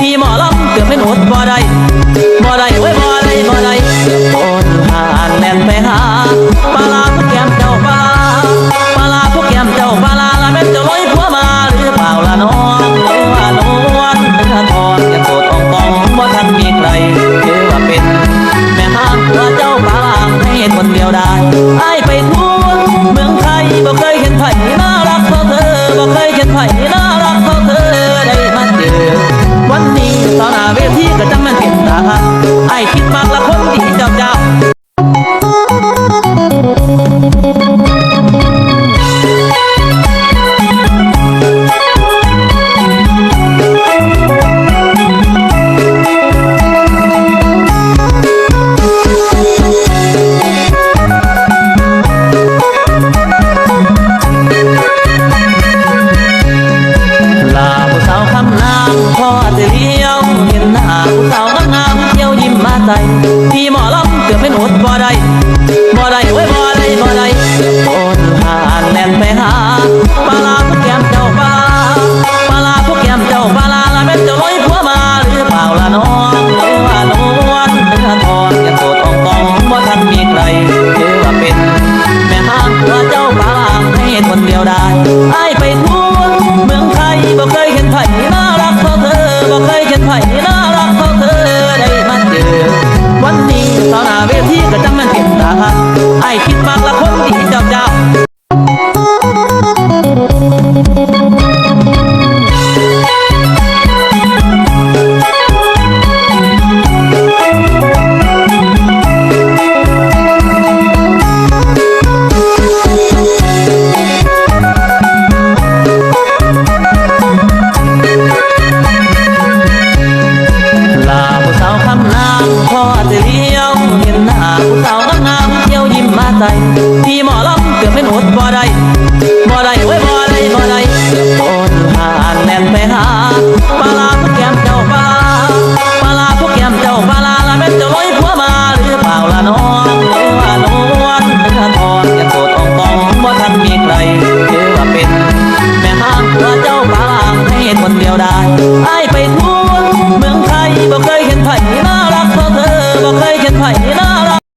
พี่หมอลำเกือบเป็นอดบ่ได้บ่ได้เว้ยบ่ได้บ่ได้เโอนหานแล่นไปหาปลาลาพวกแกมเจ้าปลาปลาลาพวกแกมเจ้าปลาลาละแม่เจ้าลอยผัวมาหรือเปล่าล่ะน้องหรือว่านวลเนื้อทอนยังโสดอ่องตองบ่ทันมีใครหรือว่าเป็น แม่ห้างผัวเจ้าปลาให้คนเดียวได้ ยิ้มมาใจพี่หมอลำเกือบเป็นอดบ่ได้บ่ได้เว้ยบ่ได้บ่ได้โอนผ่านแล่นไปหาปลาลาผู้แก้มเจ้าปลาปลาผู้แก้มเจ้าปลาละเป็นเจ้าลอยผัวมาหรือเปล่าละน้องหรือว่านวลเนื้อทองยังโสดอ่องตองบ่ทันมีใครถือว่าเป็น แม่ห้างผัวเจ้าปลาให้คนเดียวได้ ใจพี่หมอลำเกือบเป็นอดบ่ได้บ่ได้เว้ยบ่ได้บ่ได้โอนผ่านแล่นไปหาปลาลาผู้แก้มเจ้าปลาปลาลาผู้แก้มเจ้าปลาลาละเป็นเจ้าลอยผัวมาหรือเปล่าละน้องหรือว่านวลเนื้อทองยังโสดอ่องตองบ่ทันมีใครถือว่าเป็น แม่ห้างผัวเจ้าบาให้คนเดียวได้ไอ้ไปทั่วเมืองไทยบ่เคยเห็นไผ่